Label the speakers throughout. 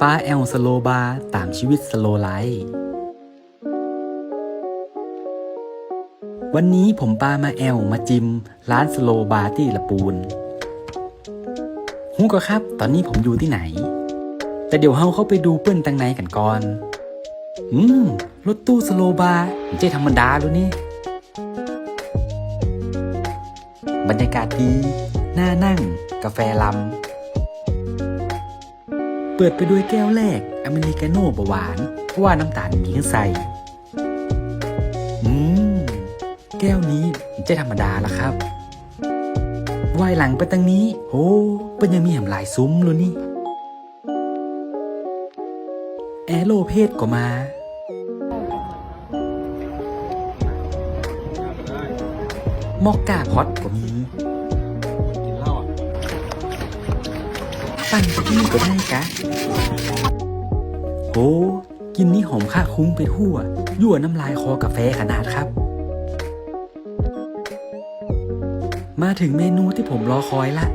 Speaker 1: ป้าแอลสโลบาร์ตามชีวิตสโลไลฟ์วันนี้ผมป้ามาแอลมาจิม ร้านสโลบาร์ที่ละปูนฮู้ก็ครับ ตอนนี้ผมอยู่ที่ไหน แต่เดี๋ยวเฮาเข้าไปดูเปิ้นตังในกันก่อน อืม รถตู้สโลบาร์ไม่ใช่ธรรมดาแล้วนี่ บรรยากาศดี น่านั่ง กาแฟลำ เปิดไปด้วยแก้วแรกอเมริกาโน่บหวาน เพราะว่าน้ำตาลมีขึ้นใส่อืม แก้วนี้ไม่ใช่ธรรมดาละครับวายหลังไปตั้งนี้โอ้เป็นยังมีแหมหลายซุ้มเลยนี่ แอโรเพศก็มา มอกกาพอตก็มี ปั่นไปที่นี่ก็ได้กะโอ้กินนี่หอมค่าคุ้งไปทั่ว ยั่วน้ำลายคอกาแฟขนาดครับ มาถึงเมนูที่ผมรอคอยละ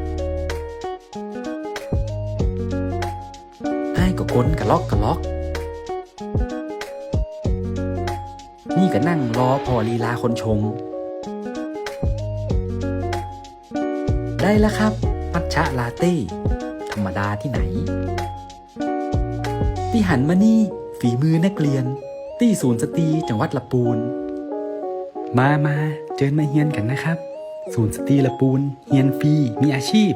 Speaker 1: ไอ้ายก็ก้นกะล็อกกะล็อก นี่ก็นั่งรอพอลีลาคนชง ได้แล้วครับมัทฉะลาเต้ ธรรมดาที่ไหน ที่หันมานี่ฝีมือนักเรียน ที่ศูนย์สตรีจังหวัดละปูน มามาเจิญมาเฮียนกันนะครับ ศูนย์สตรีละปูนเฮียนฟรีมีอาชีพ